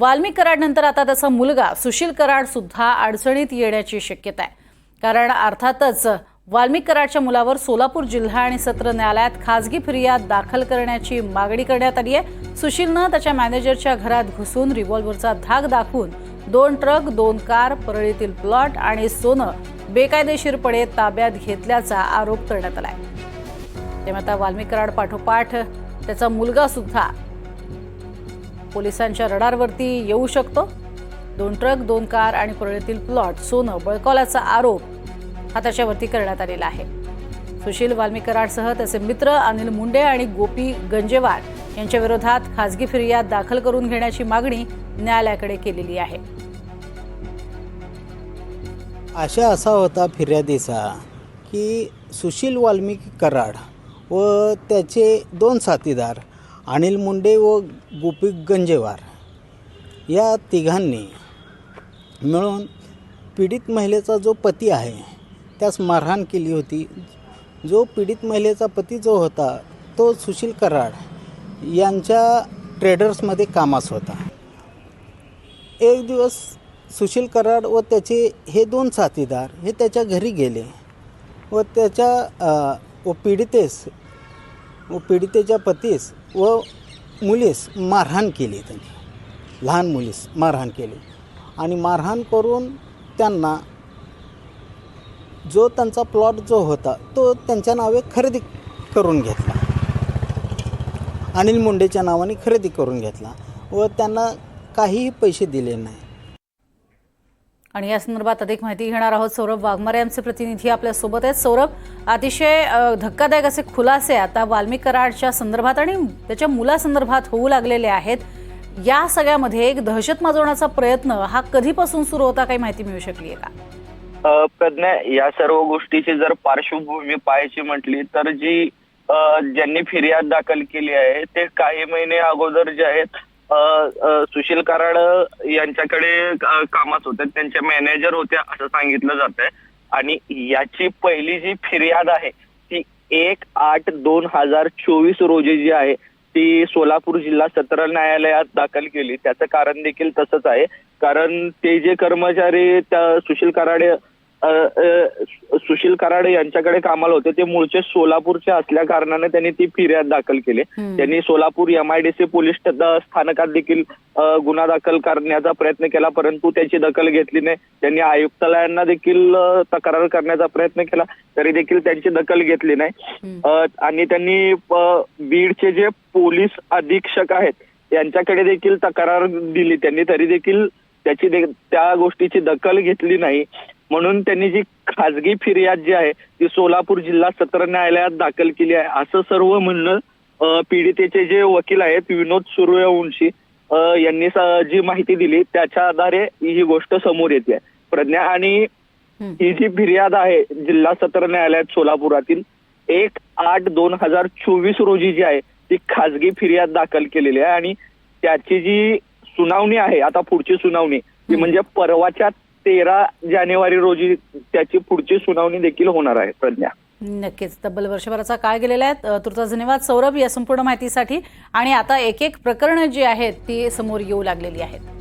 वाल्मिक कराडनंतर आता त्याचा मुलगा सुशील कराड सुद्धा अडचणीत येण्याची शक्यता आहे. कारण अर्थातच वाल्मिक कराडच्या मुलावर सोलापूर जिल्हा आणि सत्र न्यायालयात खासगी फिर्याद दाखल करण्याची मागणी करण्यात आली आहे. सुशीलनं त्याच्या मॅनेजरच्या घरात घुसून रिव्हॉल्व्हरचा धाक दाखवून दोन ट्रक दोन कार परळीतील प्लॉट आणि सोनं बेकायदेशीरपणे ताब्यात घेतल्याचा आरोप करण्यात आलाय. तेव्हा आता वाल्मिक कराड पाठोपाठ त्याचा मुलगा सुद्धा पोलिसांच्या रडारवरती येऊ शकतो. दोन ट्रक दोन कार आणि परळीतील प्लॉट सोनं बळकावल्याचा आरोप हा त्याच्यावरती करण्यात आलेला आहे. सुशील वाल्मीकराडसह त्याचे मित्र अनिल मुंडे आणि गोपी गंजेवार यांच्या विरोधात खासगी फिर्याद दाखल करून घेण्याची मागणी न्यायालयाकडे केलेली आहे. आशा असा होता फिर्यादीचा की सुशील वाल्मिकी कराड व त्याचे दोन साथीदार अनिल मुंडे व गोपी गंजेवार या तिघांनी मिळून पीडित महिलेचा जो पती आहे त्यास मारहाण केली होती. जो पीडित महिलेचा पती जो होता तो सुशील कराड यांच्या ट्रेडर्समध्ये कामास होता. एक दिवस सुशील कराड व त्याचे हे दोन साथीदार हे त्याच्या घरी गेले व त्याच्या व पीडितेस व पीडितेच्या पतीस व मुलीस मारहाण केली त्यांनी. लहान मुलीस मारहाण केली. आणि मारहाण करून त्यांना जो त्यांचा प्लॉट जो होता तो त्यांच्या नावे खरेदी करून घेतला. अनिल मुंडेच्या नावाने खरेदी करून घेतला व त्यांना काहीही पैसे दिले नाही. आणि या संदर्भात अधिक माहिती घेणार आहोत सौरभ वाघमारे आमचे प्रतिनिधी आपल्यासोबत आहेत. सौरभ अतिशय धक्कादायक असे खुलासे आता वाल्मिक कराडच्या संदर्भात आणि त्याच्या मुलासंदर्भात होऊ लागलेले आहेत. या सगळ्यामध्ये एक दहशत माजवण्याचा प्रयत्न हा कधीपासून सुरू होता काही माहिती मिळू शकली आहे का? प्रज्ञा या सर्व गोष्टीची जर पार्श्वभूमी पाहायची म्हटली तर जी ज्यांनी फिर्याद दाखल केली आहे ते काही महिने अगोदर जे आहेत सुशील कराड यांच्याकडे कामात होते. त्यांच्या मॅनेजर होते असं सांगितलं जात आहे आणि याची पहिली जी फिर्याद आहे ती एक आठ दोन हजार चोवीस रोजी जी आहे ती सोलापूर जिल्हा सत्र न्यायालयात दाखल केली. त्याचं कारण देखील तसंच आहे. कारण ते जे कर्मचारी त्या सुशील कराडे सुशील कराडे यांच्याकडे कामाला होते. ते मूळचे सोलापूरचे असल्या कारणाने त्यांनी ती फिर्याद दाखल केली. त्यांनी सोलापूर एमआयडीसी पोलीस स्थानकात देखील गुन्हा दाखल करण्याचा प्रयत्न केला परंतु त्याची दखल घेतली नाही. त्यांनी आयुक्तालयांना देखील तक्रार करण्याचा प्रयत्न केला तरी देखील त्यांची दखल घेतली नाही. आणि त्यांनी बीडचे जे पोलीस अधीक्षक आहेत यांच्याकडे देखील तक्रार दिली. त्यांनी तरी देखील त्याची त्या गोष्टीची दखल घेतली नाही. म्हणून त्यांनी जी खासगी फिर्याद जी आहे ती सोलापूर जिल्हा सत्र न्यायालयात दाखल केली आहे. असं सर्व म्हणणं पीडितेचे जे वकील आहेत विनोद सूर्यवंशी यांनी जी माहिती दिली त्याच्या आधारे ही गोष्ट समोर येते. प्रज्ञा आणि. ही जी फिर्याद आहे जिल्हा सत्र न्यायालयात सोलापुरातील एक आठ दोन हजार चोवीस रोजी जी आहे ती खासगी फिर्याद दाखल केलेली आहे. आणि त्याची जी सुनावणी आहे आता पुढची सुनावणी ती म्हणजे परवाच्या तेरा जानेवारी रोजी त्याची पुढची सुनावणी देखील होणार आहे प्रज्ञा. नक्कीच. तब्बल वर्षभराचा काळ गेलेला आहे. तुर्ता धन्यवाद सौरभ या संपूर्ण माहितीसाठी. आणि आता एक एक प्रकरणं जी आहेत ती समोर येऊ लागलेली आहेत.